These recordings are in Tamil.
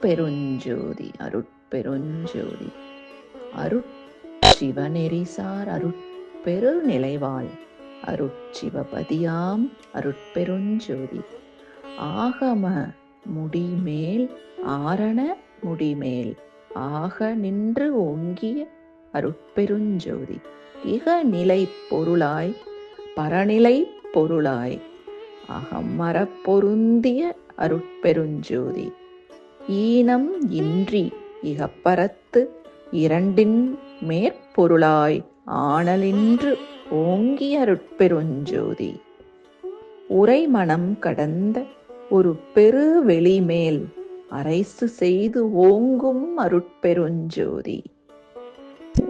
அருட்பெருஞ்சோதி அருட்பெருஞ்சோதி. அருட் சிவநெறிசார் அருட்பெரு நிலைவாள் அருட்சிவபதியாம் அருட்பெருஞ்சோதி. ஆகம முடிமேல் ஆரண முடிமேல் ஆக நின்று ஓங்கிய அருட்பெருஞ்சோதி. இக நிலை பொருளாய் பரநிலை பொருளாய் அகமரப் பொருந்திய அருட்பெருஞ்சோதி. ஈனம் இன்றி இகப்பரத்து இரண்டின் மேற்பொருளாய் ஆனலின்று ஓங்கிய அருட்பெருஞ்சோதி உரைமணம் கடந்த ஒரு பெரு வெளிமேல் அரைசு செய்து ஓங்கும் அருட்பெருஞ்சோதி.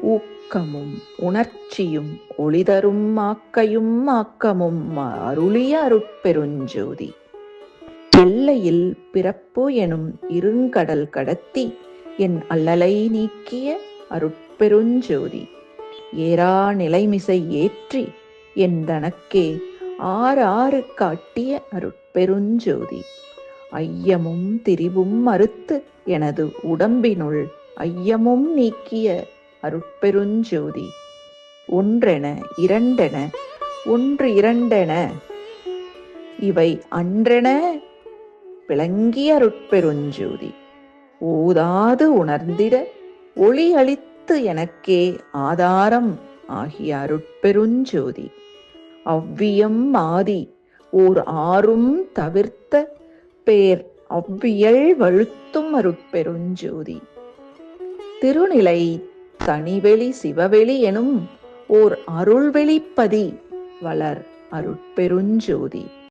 ஊக்கமும் உணர்ச்சியும் ஒளிதரும் ஆக்கையும் ஆக்கமும் அருளிய அருட்பெருஞ்சோதி. எல்லையில் பிறப்பு எனும் இருங்கடல் கடத்தி என் அல்லலை நீக்கிய அருட்பெருஞ்சோதி. ஏறா நிலைமிசை ஏற்றி என் தனக்கே ஆறு ஆறு காட்டிய அருட்பெருஞ்சோதி. ஐயமும் திரிவும் மறுத்து எனது உடம்பினுள் ஐயமும் நீக்கிய அருட்பெருஞ்சோதி. ஒன்றென இரண்டென ஒன்று இரண்டென இவை அன்றென விளங்கிய அருட்பெருஞ்சோதி. ஓதாது உணர்ந்திட ஒளி அளித்து எனக்கே ஆதாரம் ஆகிய அருட்பெருஞ்சோதி. அவ்வியம் ஆதி ஓர் ஆறும் தவிர்த்த பேர் அவ்வியல் வழுத்தும் அருட்பெருஞ்சோதி. திருநிலை தனிவெளி சிவவெளி எனும் ஓர் அருள்வெளிப்பதி வளர் அருட்பெருஞ்சோதி.